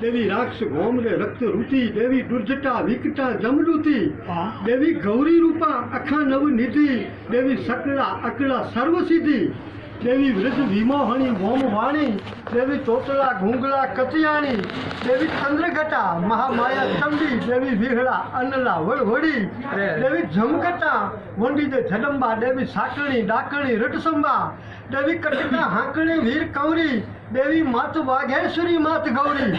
દેવી રાક્ષ ગોમરે રક્ત રૂચિ દેવી દુર્જટા વિકટા જમરૂતી દેવી ગૌરી રૂપા અખા નવ નિધિ દેવી સકળા અકલા સર્વ સિદ્ધિ દેવી વૃદ્ધ વિમોહણી ભોમ વાણી દેવી ચોટલા ઘૂંગલા કચિયાણી દેવી ચંદ્રઘટા મહામાયા ચંડી દેવી વિહળા અન્નલા વળવડી દેવી જમકટા વંડી દે જડંબા દેવી સાકણી ડાકણી રટસંબા દેવી કટકા હાંકણી વીર કૌરી દેવી માત વાઘેશ્વરી માત ગૌરી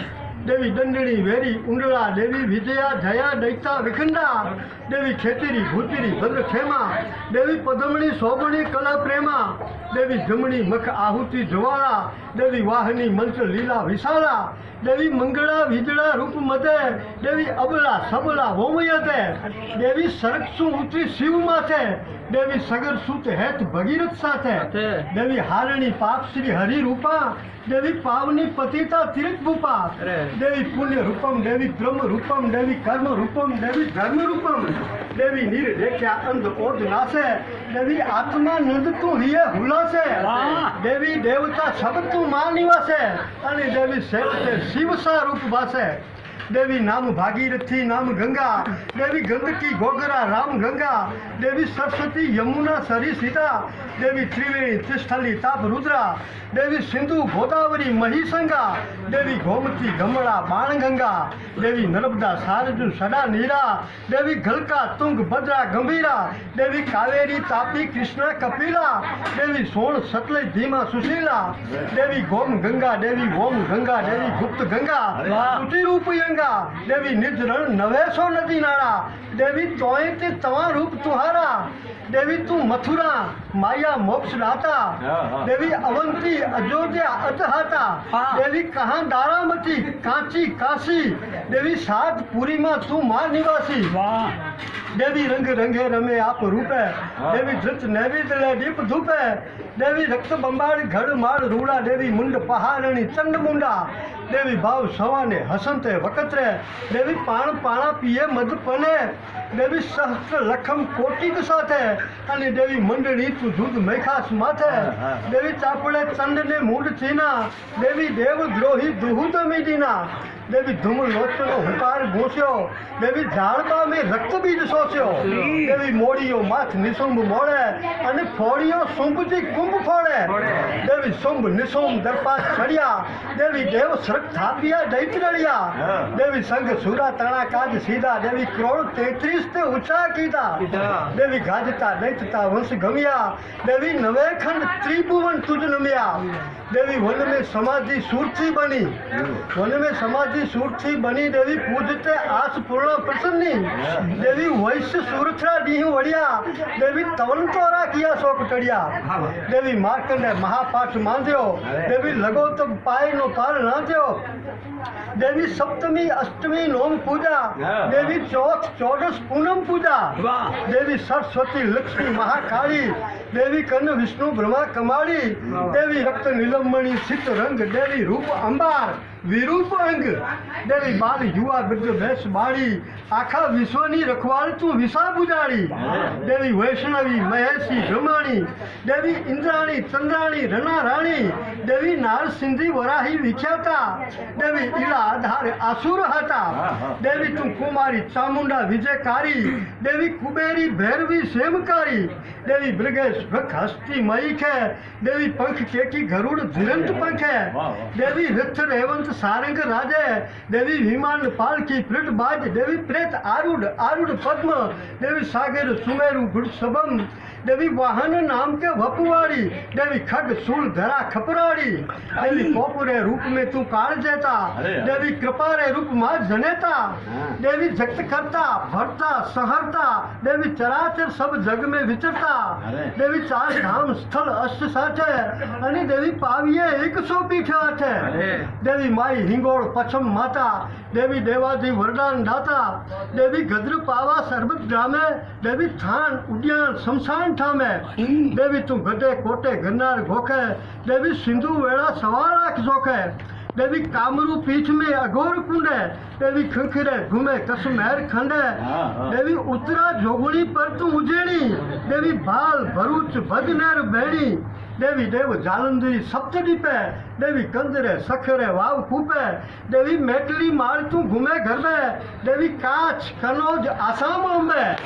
દેવી દંડણી વેરી ઉંડળા દેવી વિજયા જયા દૈતા વિખંડા દેવી ખેતીરી ભૂતિરી ભદ્ર ખેમા દેવી પદમણી શોભણી કલા પ્રેમા દેવી જમણી મખ આહુતિ જવાળા દેવી વાહની મંત્ર લીલા વિશાળા દેવી મંગળા વિજળા રૂપ મતે દેવી અબલા સબલા વોમયતે દેવી સરક્ષુ ઉતરી શિવ માથે દેવી સગર સુત હેત ભગીરથ સાથે દેવી હારણી પાપ શ્રી હરિ રૂપા દેવી પાવની પતિતા તીર્થ ભૂપા. દેવી પુણ્ય રૂપમ દેવી બ્રહ્મ રૂપમ દેવી કર્મ રૂપમ દેવી ધર્મ રૂપમ દેવી નીર દેખ્યા અંધ ઓઢ નાશે. દેવી આત્મા નંદ તું હિયે હુલાશે. દેવી દેવતા શબ્દ તું માં નિવાસે અને દેવી શેઠ શિવસા રૂપ વાસે देवी नाम भागीरथी नाम गंगा देवी गंदकी गोगरा राम गंगा देवी सरस्वती यमुना सरी सीता देवी त्रिवेणी त्रिस्थली ताप रुद्रा देवी सिंधु गोदावरी महिसंगा देवी गोमती गमला बाण गंगा देवी नर्मदा सारजू सदा नीरा देवी घलका तुंग भद्रा गंभीरा देवी कावेरी तापी कृष्णा कपिला देवी सोन सतलज धीमा सुशीला देवी गोम गंगा देवी ओम गंगा देवी गुप्त गंगा रूपी रूप ગંગા, દેવી નિજરણ નવેસો નદી નાળા, દેવી તોય તે તવા રૂપ તુહારા, દેવી તું મથુરા માયા મોક્ષ દાતા. દેવી અવંતી અયોધ્યા અતહાતા. દેવી કહા દારામતી કાંચી કાશી. દેવી સાત પુરીમાં તું મા નિવાસી. દેવી રંગ રંગે રમે આપ રૂપે. દેવી ધૃત નૈવેદ્ય લે દીપ ધૂપે. દેવી રક્ત બંબાળ ઘડ માળ રૂડા દેવી મુંડ પહારણી ચંડ મુંડા. દેવી ભાવ સવાને હસંતે વકત્રે. દેવી પાણ પાણા પીએ મધ પને. દેવી સહસ્ત્ર લખમ કોટિક સાથે. અને દેવી મંડળી દૂધ મેખાસ માથે. દેવી ચાપડે ચંડ ને મૂળ ચીના. દેવી દેવ દ્રોહી દુહુદ મીડીના. દેવી ધૂમ લોચનો હુકાર ઘોસ્યો દેવી ઝાડબા મેં રક્ત બીજ શોષ્યો દેવી મોડીઓ માથ નિશુંભ મોડે અને ફોડીઓ શુંભજી કુંભ ફોડે દેવી શુંભ નિશુંભ દરપાસ ચડ્યા દેવી દેવ સૃક થાપિયા દૈત રળિયા દેવી સંઘ સુરા તણા કાજ સીધા દેવી ક્રોડ તેત્રીસ તે ઊંચા કીધા. દેવી ગાજતા દૈતતા વંશ ગમ્યા દેવી નવે ખંડ ત્રિભુવન તુજ નમ્યા દેવી વન મેં સમાધિ સુરથી બની વન મેં સમાધિ સુરથી બની દેવી પૂજતે આસ પૂર્ણ પ્રસન્ની દેવી વૈશ્ય સુરથરા દીહ વળ્યા દેવી તવન તોરા કિયા શોક ટળ્યા દેવી માર્કંડે મહાપાઠ માંધ્યો દેવી લગોતમ પાય નો પાર નાધ્યો દેવી સપ્તમી અષ્ટમી નોમ પૂજા દેવી ચોથ ચોદસ પૂનમ પૂજા વાહ. દેવી સરસ્વતી લક્ષ્મી મહાકાળી દેવી કર્ણ વિષ્ણુ બ્રહ્મા કમાળી દેવી રક્ત નિલંબણી સિત રંગ દેવી રૂપ અંબાર વિરૂપ અંગ દેવી બાલ યુવા વૃદ્ધ બેસ બાળી આખા વિશ્વની રખવાળ તું વિસા બુજાડી દેવી વૈષ્ણવી મહેશી બ્રહ્માણી દેવી ઇન્દ્રાણી ચંદ્રાણી રણા રાણી દેવી નાર સિંધી વરાહી વિખ્યાતા દેવી ઈલા આધારે આસુર હતા દેવી તું કુમારી ચામુંડા વિજયકારી દેવી કુબેરી ભૈરવી સેમકારી દેવી બ્રગેશ ભખ હસ્તી મયીખે દેવી પંખ કેકી ગરુડ ધીરંત પંખે દેવી રથ રેવંત સારંગ રાજે દેવી વિમાન પાલખી પ્રીટ બાજ, દેવી પ્રેત આરુડ આરુડ પદ્મ, દેવી સાગર સુમેરુ ગુડ સબમ देवी वाहन नाम के भपुवाड़ी देवी खड़ सुल धरा खपराड़ी देवी कोपुरे रूप में तू काल जेता देवी कृपा रे रूप मा जनेता देवी जगत करता भरता सहरता देवी चराचर सब जग में विचरता देवी चार धाम स्थल अष्ट साच है देवी पाविये एक सौ पीठ आठ देवी माई हिंगोल पछम माता देवी देवादी वरदान दाता देवी गद्र पावा सर्वत ग्रामे देवी थान उद्यान शमशान कौन थामे देवी तू गदे कोटे गन्नार घोखे। देवी सिंधु वेड़ा सवालाख जोखे। देवी कामरू पीठ में अघोर कुंडे। देवी खिरखिरे घूमे कसमहर खंडे। हाँ, हाँ। देवी उतरा जोगुणी पर तू उजेड़ी। देवी भाल भरूच भदनेर बेड़ी। देवी देव जालंधरी सप्तडी पे देवी कंदरे सखरे वाव कूपे। देवी मेटली मार तू घूमे घर में देवी काच कनौज आसाम में